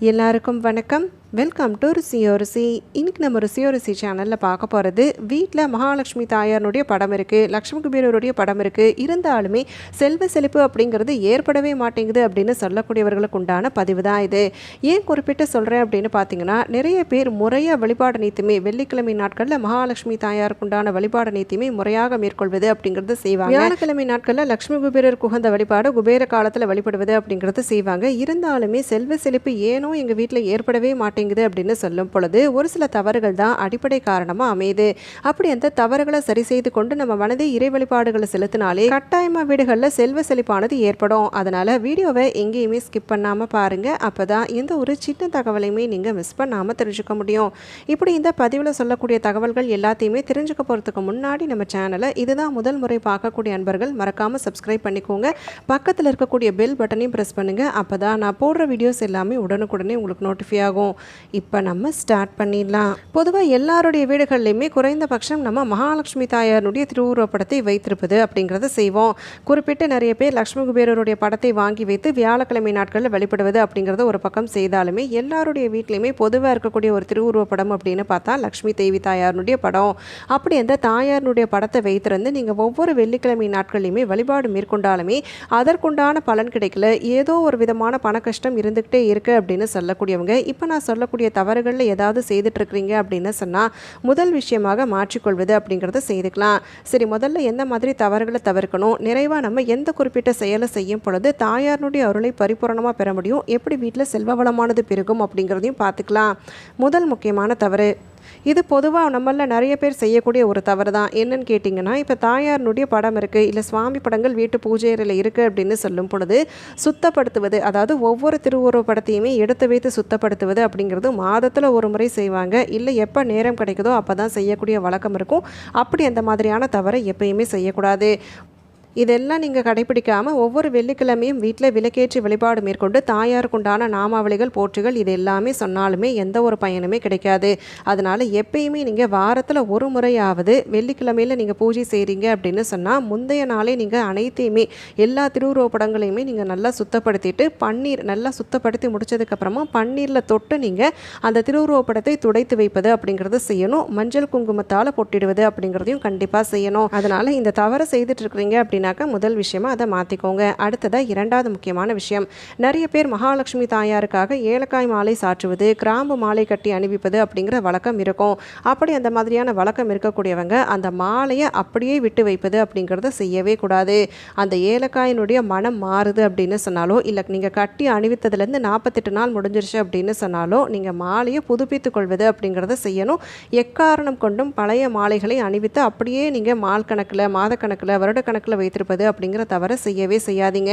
எல்லாருக்கும் வணக்கம். Welcome to ருசியோரிசி இன்றைக்கி நம்ம ருசியோரிசி சேனலில் பார்க்க போகிறது வீட்டில் மகாலட்சுமி தாயாருடைய படம் இருக்குது லக்ஷ்மி குபேரருடைய படம் இருக்குது இருந்தாலுமே செல்வ செழிப்பு அப்படிங்கிறது ஏற்படவே மாட்டேங்குது அப்படின்னு சொல்லக்கூடியவர்களுக்கு உண்டான பதிவு தான் இது. ஏன் குறிப்பிட்டு சொல்கிறேன் அப்படின்னு பார்த்தீங்கன்னா நிறைய பேர் முறையாக வழிபாடு நீத்துமே வெள்ளிக்கிழமை நாட்களில் மகாலட்சுமி தாயாருக்கு உண்டான வழிபாடு நீத்தியுமே முறையாக மேற்கொள்வது அப்படிங்கிறது செய்வாங்க. வியாழக்கிழமை நாட்களில் லக்ஷ்மி குபேரர் உகந்த வழிபாடு குபேர காலத்தில் வழிபடுவது அப்படிங்கிறது செய்வாங்க. இருந்தாலுமே செல்வ செழிப்பு ஏனோ எங்கள் வீட்டில் ஏற்படவே மாட்டேங்குது அப்படின்னு சொல்லும் பொழுது ஒரு சில தவறுகள் தான் அடிப்படை காரணமாக அமையுது. அப்படி அந்த தவறுகளை சரி செய்து கொண்டு நம்ம மனதை இறை வழிபாடுகளை செலுத்தினாலே கட்டாயமாக வீடுகளில் செல்வ செழிப்பானது ஏற்படும். அதனால் வீடியோவை எங்கேயுமே ஸ்கிப் பண்ணாமல் பாருங்கள் அப்போ தான் எந்த ஒரு சின்ன தகவலையுமே நீங்கள் மிஸ் பண்ணாமல் தெரிஞ்சுக்க முடியும். இப்படி இந்த பதிவில் சொல்லக்கூடிய தகவல்கள் எல்லாத்தையுமே தெரிஞ்சுக்க போகிறதுக்கு முன்னாடி நம்ம சேனலை இதுதான் முதல் முறை பார்க்கக்கூடிய அன்பர்கள் மறக்காமல் சப்ஸ்கிரைப் பண்ணிக்கோங்க. பக்கத்தில் இருக்கக்கூடிய பெல் பட்டனையும் ப்ரெஸ் பண்ணுங்கள் அப்போ தான் நான் போடுற வீடியோஸ் எல்லாமே உடனுக்கு உடனே உங்களுக்கு நோட்டிஃபை ஆகும். இப்போ நம்ம ஸ்டார்ட் பண்ணிடலாம். பொதுவாக எல்லாருடைய வீடுகள்லையுமே குறைந்தபட்சம் நம்ம மகாலட்சுமி தாயாருடைய திருவுருவப்படத்தை வைத்திருப்பது அப்படிங்கிறத செய்வோம். குறிப்பிட்டு நிறைய பேர் லக்ஷ்மி குபேரருடைய படத்தை வாங்கி வைத்து வியாழக்கிழமை நாட்களில் வழிபடுவது அப்படிங்கிறத ஒரு பக்கம் செய்தாலுமே எல்லாருடைய வீட்லையுமே பொதுவாக இருக்கக்கூடிய ஒரு திருவுருவப்படம் அப்படின்னு பார்த்தா லக்ஷ்மி தேவி தாயாருடைய படம். அப்படி அந்த தாயாருடைய படத்தை வைத்திருந்து நீங்கள் ஒவ்வொரு வெள்ளிக்கிழமை நாட்கள்லையுமே வழிபாடு மேற்கொண்டாலுமே அதற்குண்டான பலன் கிடைக்கல. ஏதோ ஒரு விதமான பண கஷ்டம் இருந்துக்கிட்டே இருக்கு அப்படின்னு சொல்லக்கூடியவங்க. இப்போ நான் சொல்லக்கூடிய தவறுகளில் ஏதாவது செய்துட்டுருக்குறீங்க அப்படின்னு சொன்னால் முதல் விஷயமாக மாற்றிக்கொள்வது அப்படிங்கிறத செய்துக்கலாம். சரி முதல்ல எந்த மாதிரி தவறுகளை தவிர்க்கணும்? நிறைவாக நம்ம எந்த குறிப்பிட்ட செயலை செய்யும் பொழுது தாயாருடைய அருளை பரிபூரணமாக பெற முடியும்? எப்படி வீட்டில் செல்வ வளமானது பெருகும் அப்படிங்கிறதையும் பார்த்துக்கலாம். முதல் முக்கியமான தவறு இது பொதுவாக நம்மள நிறைய பேர் செய்யக்கூடிய ஒரு தவறு தான் என்னன்னு கேட்டிங்கன்னா இப்போ தாயாரினுடைய படம் இருக்குது இல்லை சுவாமி படங்கள் வீட்டு பூஜை அறையில் இருக்குது அப்படின்னு சொல்லும் பொழுது சுத்தப்படுத்துவது அதாவது ஒவ்வொரு திருவுருவ படத்தையுமே எடுத்து வைத்து சுத்தப்படுத்துவது அப்படிங்கிறது மாதத்தில் ஒரு முறை செய்வாங்க. இல்லை எப்போ நேரம் கிடைக்குதோ அப்போ தான் செய்யக்கூடிய வழக்கம் இருக்கும். அப்படி அந்த மாதிரியான தவறை எப்பயுமே செய்யக்கூடாது. இதெல்லாம் நீங்கள் கடைபிடிக்காமல் ஒவ்வொரு வெள்ளிக்கிழமையும் வீட்டில் விளக்கேற்றி வழிபாடு மேற்கொண்டு தாயாருக்குண்டான நாமாவளிகள் போற்றுகள் இது எல்லாமே சொன்னாலுமே எந்த ஒரு பயனுமே கிடைக்காது. அதனால் எப்பயுமே நீங்கள் வாரத்தில் ஒரு முறையாவது வெள்ளிக்கிழமையில் நீங்கள் பூஜை செய்கிறீங்க அப்படின்னு சொன்னால் முந்தைய நாளே நீங்கள் அனைத்தையுமே எல்லா திருவுருவப்படங்களையுமே நீங்கள் நல்லா சுத்தப்படுத்திட்டு பன்னீர் நல்லா சுத்தப்படுத்தி முடிச்சதுக்கப்புறமா பன்னீரில் தொட்டு நீங்கள் அந்த திருவுருவப்படத்தை துடைத்து வைப்பது அப்படிங்கிறத செய்யணும். மஞ்சள் குங்குமத்தால் பொட்டிடுவது அப்படிங்கிறதையும் கண்டிப்பாக செய்யணும். அதனால் இந்த தவறை செய்துட்டு இருக்கிறீங்க அப்படின்னாக்கா முதல் விஷயமா அதை மாற்றிக்கோங்க அடுத்ததாக இரண்டாவது முக்கியமான விஷயம். நிறைய பேர் மகாலட்சுமி தாயாருக்காக ஏலக்காய் மாலை சாற்றுவது கிராம்பு மாலை கட்டி அணிவிப்பது அப்படிங்கிற வழக்கம் இருக்கும். அப்படி அந்த மாதிரியான வழக்கம் இருக்கக்கூடியவங்க அந்த மாலையை அப்படியே விட்டு வைப்பது அப்படிங்கிறத செய்யவே கூடாது. அந்த ஏலக்காயினுடைய மனம் மாறுது அப்படின்னு சொன்னாலோ இல்லை நீங்கள் கட்டி அணிவித்ததுலேருந்து நாற்பத்தெட்டு நாள் முடிஞ்சிருச்சு அப்படின்னு சொன்னாலோ நீங்கள் மாலையை புதுப்பித்து கொள்வது அப்படிங்கிறத செய்யணும். எக்காரணம் கொண்டும் பழைய மாலைகளை அணிவித்து அப்படியே நீங்கள் மால் கணக்கில் மாதக்கணக்கில் வைத்து வைத்திருப்பது அப்படிங்கிற தவறை செய்யவே செய்யாதீங்க.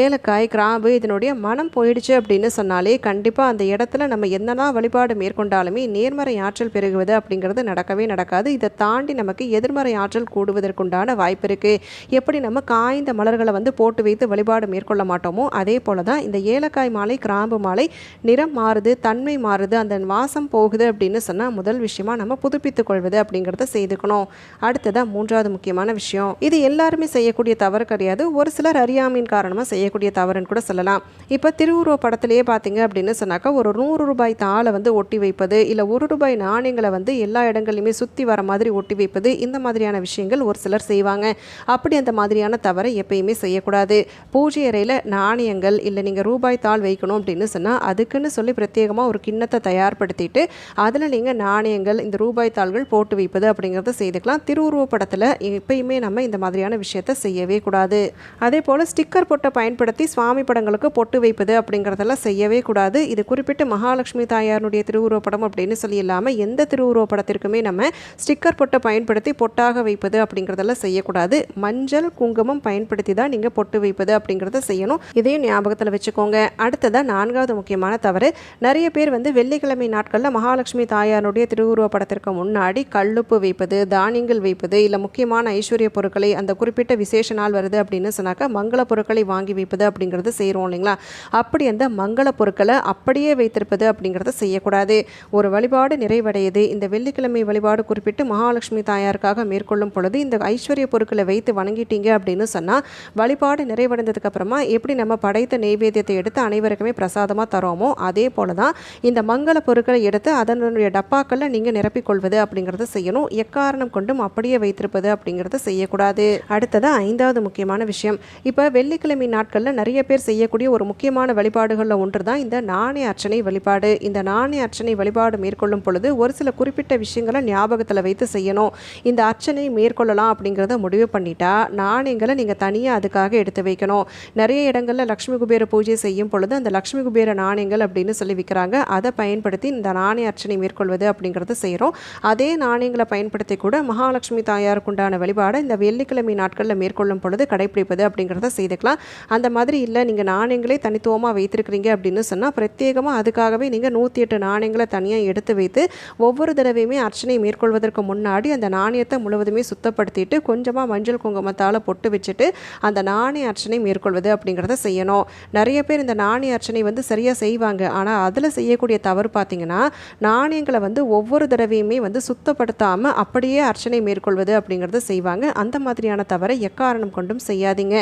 ஏலக்காய் கிராம்பு இதனுடைய மனம் போயிடுச்சு அப்படின்னு சொன்னாலே கண்டிப்பாக அந்த இடத்துல நம்ம என்னதான் வழிபாடு மேற்கொண்டாலுமே நேர்மறை ஆற்றல் பெருகுவது அப்படிங்கிறது நடக்கவே நடக்காது. இதை தாண்டி நமக்கு எதிர்மறை ஆற்றல் கூடுவதற்குண்டான வாய்ப்பு இருக்குது எப்படி நம்ம காய்ந்த மலர்களை வந்து போட்டு வைத்து வழிபாடு மேற்கொள்ள மாட்டோமோ அதே போல தான் இந்த ஏலக்காய் மாலை கிராம்பு மாலை நிறம் மாறுது தன்மை மாறுது அந்த வாசம் போகுது அப்படின்னு சொன்னால் முதல் விஷயமா நம்ம புதுப்பித்துக் கொள்வது அப்படிங்கிறத செய்துக்கணும். அடுத்ததாக மூன்றாவது முக்கியமான விஷயம். இது எல்லாருமே செய்யக்கூடிய தவறு கிடையாது. ஒரு சிலர் அறியாமையின் காரணமாக செய்யக்கூடிய தவறுன்னு கூட சொல்லலாம். இப்போ திருவுருவ படத்திலேயே பார்த்தீங்க அப்படின்னு சொன்னாக்கா ஒரு நூறு ரூபாய் தாளை வந்து ஒட்டி வைப்பது இல்லை ஒரு ரூபாய் நாணயங்களை வந்து எல்லா இடங்கள்லையுமே சுற்றி வர மாதிரி ஒட்டி வைப்பது இந்த மாதிரியான விஷயங்கள் ஒரு சிலர் செய்வாங்க. அப்படி அந்த மாதிரியான தவறை எப்பயுமே செய்யக்கூடாது. பூஜை அறையில் நாணயங்கள் இல்லை நீங்கள் ரூபாய் தாள் வைக்கணும் அப்படின்னு சொன்னால் அதுக்குன்னு சொல்லி பிரத்யேகமாக ஒரு கிண்ணத்தை தயார்படுத்திட்டு அதில் நீங்கள் நாணயங்கள் இந்த ரூபாய் தாள்கள் போட்டு வைப்பது அப்படிங்கிறத செய்துக்கலாம். திருவுருவ படத்தில் எப்பயுமே நம்ம இந்த மாதிரியான விஷயத்தை செய்யவே கூடாது. அதே போல் ஸ்டிக்கர் பொட்டை பயன்படுத்தி சுவாமி படங்களுக்கு பொட்டு வைப்பது அப்படிங்கிறதெல்லாம் செய்யவே கூடாது. இது குறிப்பிட்டு மகாலட்சுமி தாயாருடைய திருவுருவப்படம் அப்படின்னு சொல்லி இல்லாமல் எந்த திருவுருவ படத்திற்குமே நம்ம ஸ்டிக்கர் பொட்டை பயன்படுத்தி பொட்டாக வைப்பது அப்படிங்கிறதெல்லாம் செய்யக்கூடாது. மஞ்சள் குங்குமம் பயன்படுத்தி தான் நீங்கள் பொட்டு வைப்பது அப்படிங்கிறத செய்யணும். இதையும் ஞாபகத்தில் வச்சுக்கோங்க. அடுத்ததாக நான்காவது முக்கியமான தவறு. நிறைய பேர் வந்து வெள்ளிக்கிழமை நாட்களில் மகாலட்சுமி தாயாருடைய திருவுருவ படத்திற்கு முன்னாடி கல்லுப்பு வைப்பது தானியங்கள் வைப்பது இல்லை முக்கியமான ஐஸ்வர்ய பொருட்களை அந்த குறிப்பிட்ட விசேஷ நாள் வருது அப்படின்னு சொன்னாக்கா மங்கள பொருட்களை வாங்கி வைப்பது அப்படிங்கிறது செய்கிறோம் இல்லைங்களா? அப்படி அந்த மங்கள பொருட்களை அப்படியே வைத்திருப்பது அப்படிங்கிறத செய்யக்கூடாது. ஒரு வழிபாடு நிறைவடையுது. இந்த வெள்ளிக்கிழமை வழிபாடு குறிப்பிட்டு மகாலட்சுமி தாயாருக்காக மேற்கொள்ளும் பொழுது இந்த ஐஸ்வர்ய பொருட்களை வைத்து வணங்கிட்டீங்க அப்படின்னு சொன்னால் வழிபாடு நிறைவடைந்ததுக்கு அப்புறமா எப்படி நம்ம படைத்த நெய்வேத்தியத்தை எடுத்து அனைவருக்குமே பிரசாதமாக தரோமோ அதே போல தான் இந்த மங்கள பொருட்களை எடுத்து அதனுடைய டப்பாக்களில் நீங்கள் நிரப்பிக்கொள்வது அப்படிங்கிறத செய்யணும். எக்காரணம் கொண்டும் அப்படியே வைத்திருப்பது அப்படிங்கிறத செய்யக்கூடாது. அடுத்தது ஐந்தாவது முக்கியமான விஷயம். இப்போ வெள்ளிக்கிழமை நாட்களில் நிறைய பேர் செய்யக்கூடிய ஒரு முக்கியமான வழிபாடுகளில் ஒன்று தான் இந்த நாணய அர்ச்சனை வழிபாடு. இந்த நாணய அர்ச்சனை வழிபாடு மேற்கொள்ளும் பொழுது ஒரு சில குறிப்பிட்ட விஷயங்களை ஞாபகத்தில் வைத்து செய்யணும். இந்த அர்ச்சனை மேற்கொள்ளலாம் அப்படிங்கிறத முடிவு பண்ணிட்டா நாணயங்களை நீங்கள் தனியாக அதுக்காக எடுத்து வைக்கணும். நிறைய இடங்களில் லக்ஷ்மி குபேர பூஜை செய்யும் பொழுது அந்த லக்ஷ்மி குபேர நாணயங்கள் அப்படின்னு சொல்லி விற்கிறாங்க அதை பயன்படுத்தி இந்த நாணய அர்ச்சனை மேற்கொள்வது அப்படிங்கிறத செய்கிறோம் அதே நாணயங்களை பயன்படுத்தி கூட மகாலட்சுமி தாயாருக்குண்டான வழிபாடை இந்த வெள்ளிக்கிழமை நாட்களில் மேற்கொள்ளும் பொழுது கடைபிடிப்பது அப்படிங்கிறத செய்துக்கலாம். அந்த மாதிரி இல்லை நீங்கள் நாணயங்களே தனித்துவமாக வைத்திருக்கிறீங்க அப்படின்னு சொன்னால் பிரத்யேகமாக அதுக்காகவே நீங்கள் நூற்றி எட்டு நாணயங்களை தனியாக எடுத்து வைத்து ஒவ்வொரு தடவையுமே அர்ச்சனை மேற்கொள்வதற்கு முன்னாடி அந்த நாணயத்தை முழுவதுமே சுத்தப்படுத்திட்டு கொஞ்சமாக மஞ்சள் குங்குமத்தால் பொட்டு வச்சுட்டு அந்த நாணய அர்ச்சனை மேற்கொள்வது அப்படிங்கிறத செய்யணும். நிறைய பேர் இந்த நாணய அர்ச்சனை வந்து சரியாக செய்வாங்க. ஆனால் அதில் செய்யக்கூடிய தவறு பார்த்தீங்கன்னா நாணயங்களை வந்து ஒவ்வொரு தடவையுமே வந்து சுத்தப்படுத்தாமல் அப்படியே அர்ச்சனை மேற்கொள்வது அப்படிங்கிறத செய்வாங்க. அந்த மாதிரியான தவறை எக்காரணம் கொண்டும் செய்யாதீங்க.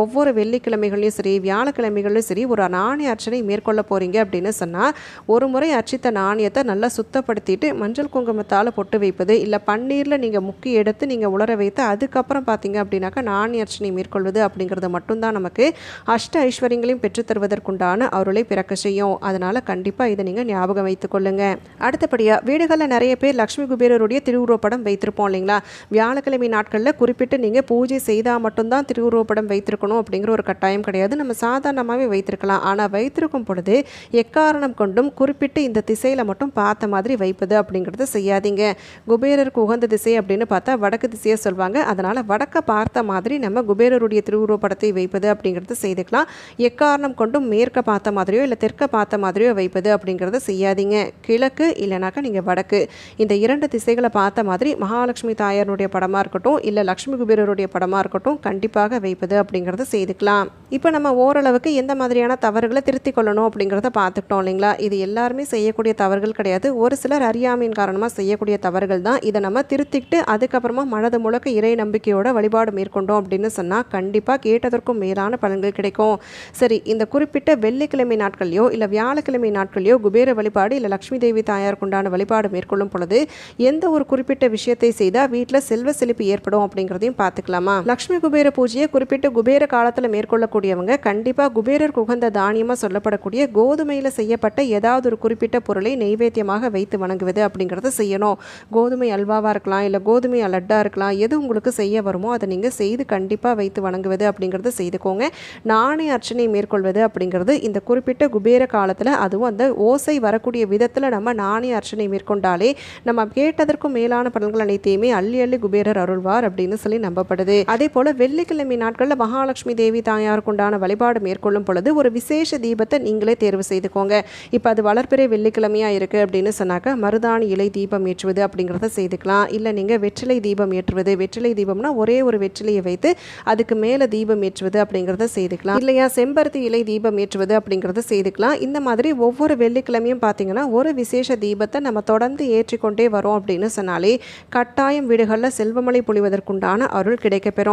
ஒவ்வொரு வெள்ளிக்கிழமைகளையும் சரி வியாழக்கிழமைகளையும் சரி ஒரு நாணய அர்ச்சனை மேற்கொள்ள போகிறீங்க அப்படின்னு சொன்னால் ஒரு முறை அர்ச்சித்த நாணயத்தை நல்லா சுத்தப்படுத்திட்டு மஞ்சள் குங்குமத்தால் பொட்டு வைப்பது இல்லை பன்னீரில் நீங்கள் முக்கி எடுத்து நீங்கள் உலர வைத்து அதுக்கப்புறம் பார்த்தீங்க அப்படின்னாக்கா நாணய அர்ச்சனை மேற்கொள்வது அப்படிங்கிறது மட்டும்தான் நமக்கு அஷ்ட ஐஸ்வர்யங்களையும் பெற்றுத்தருவதற்குண்டான அருளை பிறக்க செய்யும். அதனால் கண்டிப்பாக இதை நீங்கள் ஞாபகம் வைத்துக் கொள்ளுங்க. அடுத்தபடியாக வீடுகளில் நிறைய பேர் லக்ஷ்மி குபேரருடைய திருவுருவப்படம் வைத்திருப்போம் இல்லைங்களா? வியாழக்கிழமை நாட்களில் குறிப்பிட்டு நீங்கள் பூஜை செய்ய செய்தால் மட்டும்தான் திருவுருவப்படம் வைத்திருக்கணும் அப்படிங்கிற ஒரு கட்டாயம் கிடையாது. நம்ம சாதாரணமாகவே வைத்திருக்கலாம். ஆனால் வைத்திருக்கும் பொழுது எக்காரணம் கொண்டும் குறிப்பிட்டு இந்த திசையில் மட்டும் பார்த்த மாதிரி வைப்பது அப்படிங்கிறது செய்யாதீங்க. குபேரருக்கு உகந்த திசை அப்படின்னு பார்த்தா வடக்கு திசையை சொல்லுவாங்க அதனால் வடக்க பார்த்த மாதிரி நம்ம குபேரருடைய திருவுருவப்படத்தை வைப்பது அப்படிங்கிறது செய்துக்கலாம். எக்காரணம் கொண்டும் மேற்க பார்த்த மாதிரியோ இல்லை தெற்க பார்த்த மாதிரியோ வைப்பது அப்படிங்கிறத செய்யாதீங்க. கிழக்கு இல்லைனாக்கா நீங்கள் வடக்கு. இந்த இரண்டு திசைகளை பார்த்த மாதிரி மகாலட்சுமி தாயாருடைய படமாக இருக்கட்டும் இல்லை லக்ஷ்மி குபேரருடைய படமாக இருக்கட்டும் கண்டிப்பாக வைப்பது அப்படிங்கிறத செய்துக்கலாம். இப்போ நம்ம ஓரளவுக்கு எந்த மாதிரியான தவறுகளை திருத்திக் கொள்ளணும் அப்படிங்கிறத பார்த்துக்கிட்டோம் இல்லைங்களா? இது எல்லாருமே செய்யக்கூடிய தவறுகள் கிடையாது. ஒரு சிலர் அறியாமையின் காரணமாக செய்யக்கூடிய தவறுகள் தான். இதை நம்ம திருத்திக்கிட்டு அதுக்கப்புறமா மனது முழக்க இறை நம்பிக்கையோட வழிபாடு மேற்கொண்டோம் அப்படின்னு சொன்னால் கண்டிப்பாக கேட்டதற்கும் மேலான பலன்கள் கிடைக்கும். சரி இந்த குறிப்பிட்ட வெள்ளிக்கிழமை நாட்கள்லையோ இல்லை வியாழக்கிழமை நாட்கள்லையோ குபேர வழிபாடு இல்லை லக்ஷ்மி தேவி தாயாருக்கு உண்டான வழிபாடு மேற்கொள்ளும் பொழுது எந்த ஒரு குறிப்பிட்ட விஷயத்தை செய்தால் வீட்டில் செல்வ செழிப்பு ஏற்படும் அப்படிங்கிறதையும் பார்த்துக்கலாமா? லக்ஷ்மி குபேர பூஜையை குறிப்பிட்ட குபேர காலத்தில் மேற்கொள்ளக்கூடியவங்க கண்டிப்பாக குபேரருக்கு உகந்த தானியமாக சொல்லப்படக்கூடிய கோதுமையில் செய்யப்பட்ட ஏதாவது ஒரு குறிப்பிட்ட பொருளை நெய்வேத்தியமாக வைத்து வணங்குவது அப்படிங்கிறத செய்யணும். கோதுமை அல்வாவாக இருக்கலாம் இல்லை கோதுமை லட்டாக இருக்கலாம் எது உங்களுக்கு செய்ய வருமோ அதை நீங்கள் செய்து கண்டிப்பாக வைத்து வணங்குவது அப்படிங்கிறத செய்துக்கோங்க. நாணய அர்ச்சனை மேற்கொள்வது அப்படிங்கிறது இந்த குறிப்பிட்ட குபேர காலத்தில் அதுவும் அந்த ஓசை வரக்கூடிய விதத்தில் நம்ம நாணய அர்ச்சனை மேற்கொண்டாலே நம்ம கேட்டதற்கும் மேலான பலன்கள் அனைத்தையுமே அள்ளி அள்ளி குபேரர் அருள்வார் அப்படின்னு சொல்லி நம்பப்படுது. அதே போல் வெள்ளிக்கிழமை நாட்களில் மகாலட்சுமி தேவி தாயாருக்கு உண்டான வழிபாடு மேற்கொள்ளும் பொழுது ஒரு விசேஷ தீபத்தை நீங்களே தேர்வு செய்துக்கோங்க. இப்போ அது வளர்ப்பிறை வெள்ளிக்கிழமையாக இருக்குது அப்படின்னு சொன்னாக்கா மருதாணி இலை தீபம் ஏற்றுவது அப்படிங்கிறத செய்துக்கலாம். இல்லை நீங்கள் வெற்றிலை தீபம் ஏற்றுவது வெற்றிலை தீபம்னா ஒரே ஒரு வெற்றிலையை வைத்து அதுக்கு மேலே தீபம் ஏற்றுவது அப்படிங்கிறத செய்துக்கலாம். இல்லையா செம்பருத்தி இலை தீபம் ஏற்றுவது அப்படிங்கிறத செய்துக்கலாம். இந்த மாதிரி ஒவ்வொரு வெள்ளிக்கிழமையும் பார்த்தீங்கன்னா ஒரு விசேஷ தீபத்தை நம்ம தொடர்ந்து ஏற்றிக்கொண்டே வரோம் அப்படின்னு சொன்னாலே கட்டாயம் வீடுகளில் செல்வமழை பொழிவதற்குண்டான அருள் கிடைக்கப்பெறும்.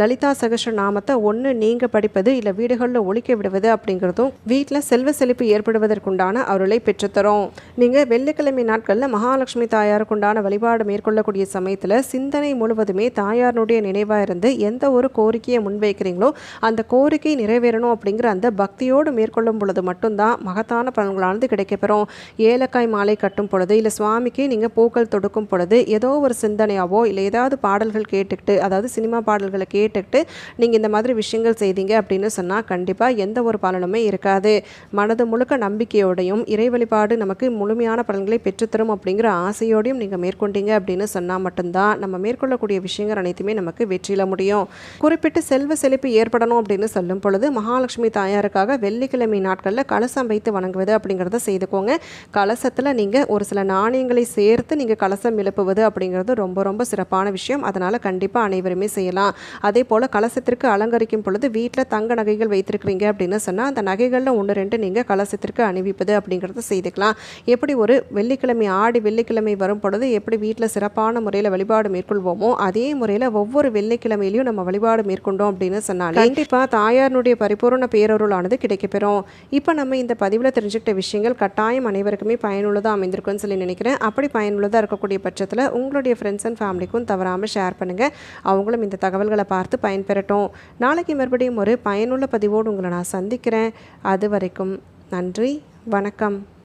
லலிதா சகசர நாமத்தை ஒன்று நீங்கள் படிப்பது இல்லை வீடுகளில் ஒழிக்க விடுவது அப்படிங்கிறதும் வீட்டில் செல்வ செழிப்பு ஏற்படுவதற்குண்டான அருளை பெற்றுத்தரும். நீங்கள் வெள்ளிக்கிழமை நாட்களில் மகாலட்சுமி தாயாருக்குண்டான வழிபாடு மேற்கொள்ளக்கூடிய சமயத்தில் சிந்தனை முழுவதுமே தாயாருடைய நினைவாக இருந்து எந்த ஒரு கோரிக்கையை முன்வைக்கிறீங்களோ அந்த கோரிக்கை நிறைவேறணும் அப்படிங்கிற அந்த பக்தியோடு மேற்கொள்ளும் பொழுது மட்டும்தான் மகத்தான பலன்களானது கிடைக்கப்பெறும். ஏலக்காய் மாலை கட்டும் பொழுது இல்லை சுவாமிக்கு நீங்கள் பூக்கள் தொடுக்கும் பொழுது ஏதோ ஒரு சிந்தனையாவோ இல்லை ஏதாவது பாடல்கள் கேட்டுக்கிட்டு அதாவது சினிமா பாடல் பாடல்களை கேட்டுக்கிட்டு நீங்கள் இந்த மாதிரி விஷயங்கள் செய்தீங்க அப்படின்னு சொன்னால் கண்டிப்பாக எந்த ஒரு பலனுமே இருக்காது. மனது முழுக்க நம்பிக்கையோடையும் இறை வழிபாடு நமக்கு முழுமையான பலன்களை பெற்றுத்தரும் அப்படிங்கிற ஆசையோடையும் நீங்கள் மேற்கொண்டீங்க அப்படின்னு சொன்னால் மட்டும்தான் நம்ம மேற்கொள்ளக்கூடிய விஷயங்கள் அனைத்துமே நமக்கு வெற்றியில் முடியும். குறிப்பிட்டு செல்வ செழிப்பு ஏற்படணும் அப்படின்னு சொல்லும் பொழுது மகாலட்சுமி தாயாருக்காக வெள்ளிக்கிழமை நாட்களில் கலசம் வைத்து வணங்குவது அப்படிங்கிறத செய்துக்கோங்க. கலசத்தில் நீங்கள் ஒரு சில நாணயங்களை சேர்த்து நீங்கள் கலசம் எழுப்புவது அப்படிங்கிறது ரொம்ப ரொம்ப சிறப்பான விஷயம். அதனால் கண்டிப்பாக அனைவருமே செய்யலாம். செய்துக்கலாம் அதே போல் கலசத்திற்கு அலங்கரிக்கும் பொழுது வீட்டில் தங்க நகைகள் வைத்திருக்கிறீங்க அப்படின்னு சொன்னால் அந்த நகைகளில் ஒன்று ரெண்டு நீங்கள் கலசத்திற்கு அணிவிப்பது அப்படிங்கிறத செய்துக்கலாம். எப்படி ஒரு வெள்ளிக்கிழமை ஆடி வெள்ளிக்கிழமை வரும் பொழுது எப்படி வீட்டில் சிறப்பான முறையில் வழிபாடு மேற்கொள்வோமோ அதே முறையில் ஒவ்வொரு வெள்ளிக்கிழமையிலையும் நம்ம வழிபாடு மேற்கொண்டோம் அப்படின்னு சொன்னாலே கண்டிப்பாக தாயாரினுடைய பரிபூர்ண பேரருளானது கிடைக்கப்பெறும். இப்போ நம்ம இந்த பதிவில் தெரிஞ்சுக்கிட்ட விஷயங்கள் கட்டாயம் அனைவருக்குமே பயனுள்ளதாக அமைந்திருக்கும்னு சொல்லி நினைக்கிறேன். அப்படி பயனுள்ளதாக இருக்கக்கூடிய பட்சத்தில் உங்களுடைய ஃப்ரெண்ட்ஸ் அண்ட் ஃபேமிலிக்கும் தவறாமல் ஷேர் பண்ணுங்கள் அவங்களும் இந்த தகவல்களை பார்த்து பயன்பெறட்டும். நாளைக்கு மறுபடியும் ஒரு பயனுள்ள பதிவோடு உங்களை நான் சந்திக்கிறேன். அது வரைக்கும் நன்றி வணக்கம்.